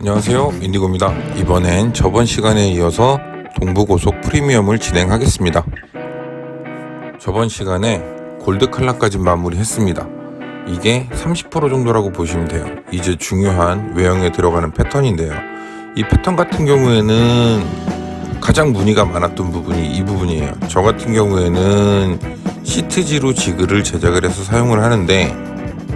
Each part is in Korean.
안녕하세요. 인디고입니다. 이번엔 저번 시간에 이어서 동부고속 프리미엄을 진행하겠습니다. 저번 시간에 골드 칼라까지 마무리했습니다. 이게 30% 정도라고 보시면 돼요. 이제 중요한 외형에 들어가는 패턴인데요. 이 패턴 같은 경우에는 가장 문의가 많았던 부분이 이 부분이에요. 저 같은 경우에는 시트지로 지그를 제작을 해서 사용을 하는데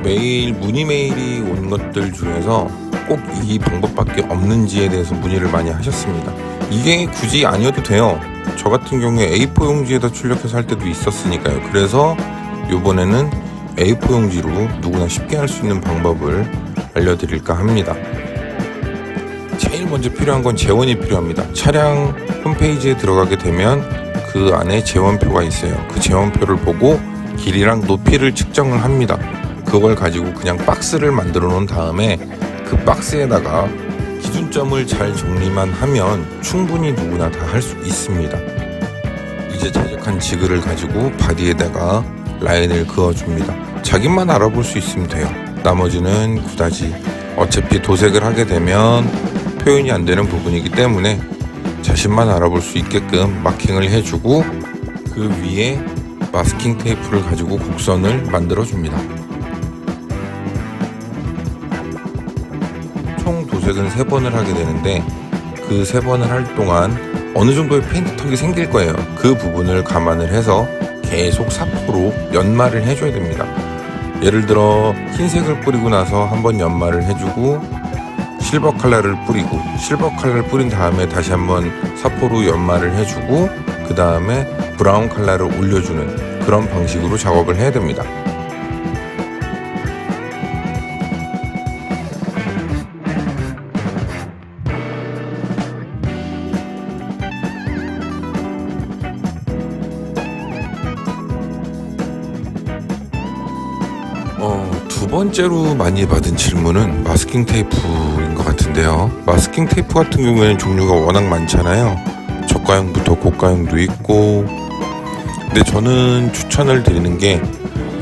메일 문의 메일이 온 것들 중에서 꼭 이 방법밖에 없는지에 대해서 문의를 많이 하셨습니다. 이게 굳이 아니어도 돼요. 저 같은 경우에 A4 용지에다 출력해서 할 때도 있었으니까요. 그래서 이번에는 A4 용지로 누구나 쉽게 할 수 있는 방법을 알려드릴까 합니다. 제일 먼저 필요한 건 재원이 필요합니다. 차량 홈페이지에 들어가게 되면 그 안에 재원표가 있어요. 그 재원표를 보고 길이랑 높이를 측정을 합니다. 그걸 가지고 그냥 박스를 만들어 놓은 다음에 그 박스에다가 기준점을 잘 정리만 하면 충분히 누구나 다 할 수 있습니다. 이제 제작한 지그를 가지고 바디에다가 라인을 그어줍니다. 자기만 알아볼 수 있으면 돼요. 나머지는 그다지 어차피 도색을 하게 되면 표현이 안 되는 부분이기 때문에 자신만 알아볼 수 있게끔 마킹을 해주고 그 위에 마스킹 테이프를 가지고 곡선을 만들어 줍니다. 총 도색은 세 번을 하게 되는데 그 세 번을 할 동안 어느 정도의 페인트 턱이 생길 거예요. 그 부분을 감안을 해서 계속 사포로 연마를 해줘야 됩니다. 예를 들어 흰색을 뿌리고 나서 한번 연마를 해주고 실버 컬러를 뿌리고 실버 컬러를 뿌린 다음에 다시 한번 사포로 연마를 해주고 그 다음에 브라운 컬러를 올려주는 그런 방식으로 작업을 해야 됩니다. 번째로 많이 받은 질문은 마스킹 테이프인 것 같은데요. 마스킹 테이프 같은 경우에는 종류가 워낙 많잖아요. 저가형부터 고가형도 있고. 근데 저는 추천을 드리는 게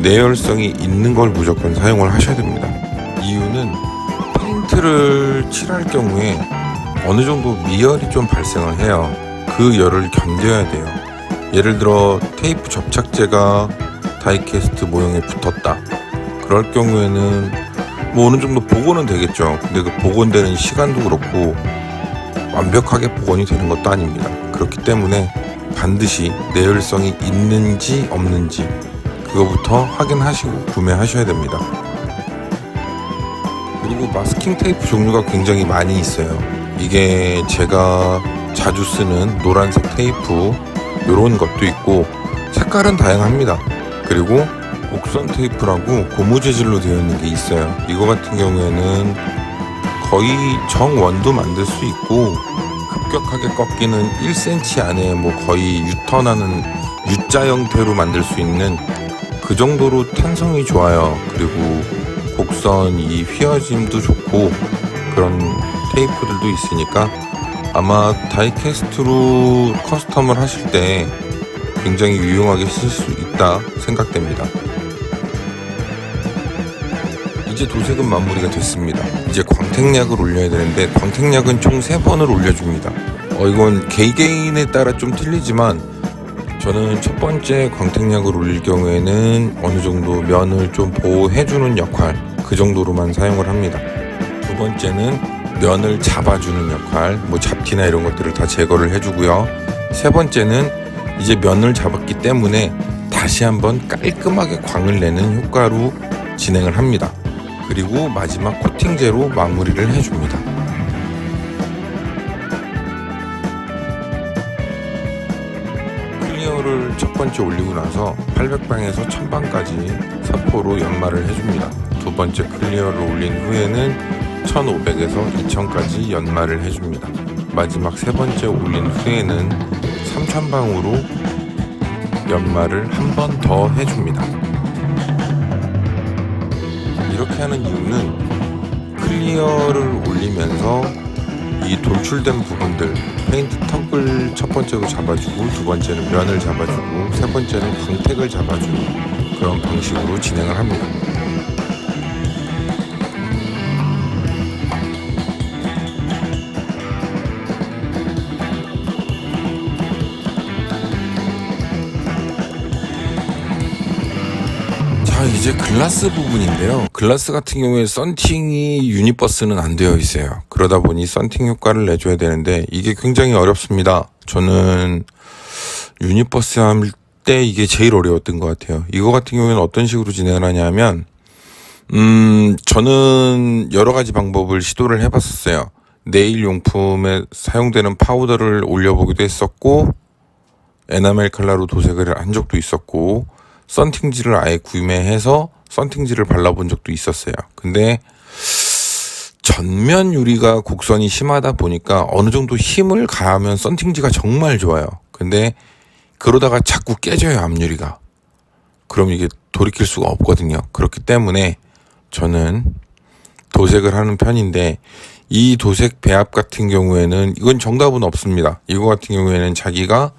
내열성이 있는 걸 무조건 사용을 하셔야 됩니다. 이유는 페인트를 칠할 경우에 어느 정도 미열이 좀 발생을 해요. 그 열을 견뎌야 돼요. 예를 들어 테이프 접착제가 다이캐스트 모형에 붙었다. 그럴 경우에는 뭐 어느 정도 복원은 되겠죠. 근데 그 복원되는 시간도 그렇고 완벽하게 복원이 되는 것도 아닙니다. 그렇기 때문에 반드시 내열성이 있는지 없는지 그거부터 확인하시고 구매하셔야 됩니다. 그리고 마스킹 테이프 종류가 굉장히 많이 있어요. 이게 제가 자주 쓰는 노란색 테이프 이런 것도 있고 색깔은 다양합니다. 그리고 곡선 테이프라고 고무 재질로 되어 있는 게 있어요. 이거 같은 경우에는 거의 정원도 만들 수 있고 급격하게 꺾이는 1cm 안에 뭐 거의 유턴하는 U자 형태로 만들 수 있는 그 정도로 탄성이 좋아요. 그리고 곡선 이 휘어짐도 좋고 그런 테이프들도 있으니까 아마 다이캐스트로 커스텀을 하실 때 굉장히 유용하게 쓸 수 있다 생각됩니다. 이제 도색은 마무리가 됐습니다. 이제 광택약을 올려야 되는데 광택약은 총 3번을 올려줍니다. 어, 이건 개개인에 따라 좀 틀리지만 저는 첫 번째 광택약을 올릴 경우에는 어느 정도 면을 좀 보호해주는 역할 그 정도로만 사용을 합니다. 두 번째는 면을 잡아주는 역할, 뭐 잡티나 이런 것들을 다 제거를 해주고요. 세 번째는 이제 면을 잡았기 때문에 다시 한번 깔끔하게 광을 내는 효과로 진행을 합니다. 그리고 마지막 코팅제로 마무리를 해줍니다. 클리어를 첫 번째 올리고 나서 800방에서 1000방까지 사포로 연마를 해줍니다. 두 번째 클리어를 올린 후에는 1500에서 2000까지 연마를 해줍니다. 마지막 세 번째 올린 후에는 3000방으로 연마를 한 번 더 해줍니다. 이렇게 하는 이유는 클리어를 올리면서 이 돌출된 부분들 페인트 턱을 첫 번째로 잡아주고 두 번째는 면을 잡아주고 세 번째는 광택을 잡아주는 그런 방식으로 진행을 합니다. 이제 글라스 부분인데요. 글라스 같은 경우에 썬팅이 유니버스는 안 되어 있어요. 그러다 보니 썬팅 효과를 내줘야 되는데 이게 굉장히 어렵습니다. 저는 유니버스 할 때 이게 제일 어려웠던 것 같아요. 이거 같은 경우에는 어떤 식으로 진행을 하냐면, 음, 저는 여러 가지 방법을 시도를 해봤었어요. 네일 용품에 사용되는 파우더를 올려보기도 했었고, 에나멜 컬러로 도색을 한 적도 있었고, 썬팅지를 아예 구매해서 썬팅지를 발라본 적도 있었어요. 근데 전면 유리가 곡선이 심하다 보니까 어느 정도 힘을 가하면 썬팅지가 정말 좋아요. 근데 그러다가 자꾸 깨져요, 앞유리가. 그럼 이게 돌이킬 수가 없거든요. 그렇기 때문에 저는 도색을 하는 편인데 이 도색 배합 같은 경우에는 이건 정답은 없습니다. 이거 같은 경우에는 자기가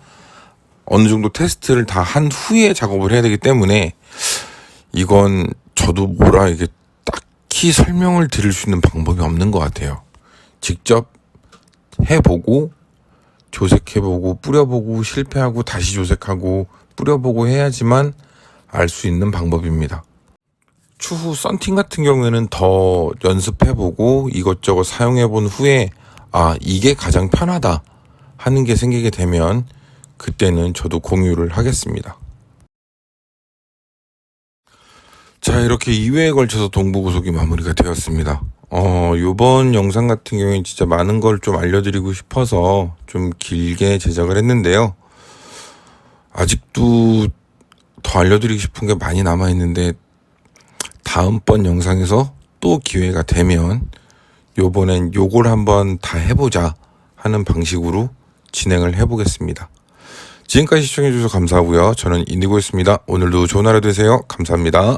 어느 정도 테스트를 다 한 후에 작업을 해야 되기 때문에 이건 저도 뭐라 이게 딱히 설명을 드릴 수 있는 방법이 없는 것 같아요. 직접 해보고 조색해보고 뿌려보고 실패하고 다시 조색하고 뿌려보고 해야지만 알 수 있는 방법입니다. 추후 썬팅 같은 경우에는 더 연습해보고 이것저것 사용해본 후에 아 이게 가장 편하다 하는 게 생기게 되면 그때는 저도 공유를 하겠습니다. 자 이렇게 2회에 걸쳐서 동부고속이 마무리가 되었습니다. 어 요번 영상 같은 경우에 진짜 많은 걸 좀 알려드리고 싶어서 좀 길게 제작을 했는데요. 아직도 더 알려드리고 싶은 게 많이 남아 있는데 다음번 영상에서 또 기회가 되면 요번엔 요걸 한번 다 해보자 하는 방식으로 진행을 해보겠습니다. 지금까지 시청해주셔서 감사하고요. 저는 인디고였습니다. 오늘도 좋은 하루 되세요. 감사합니다.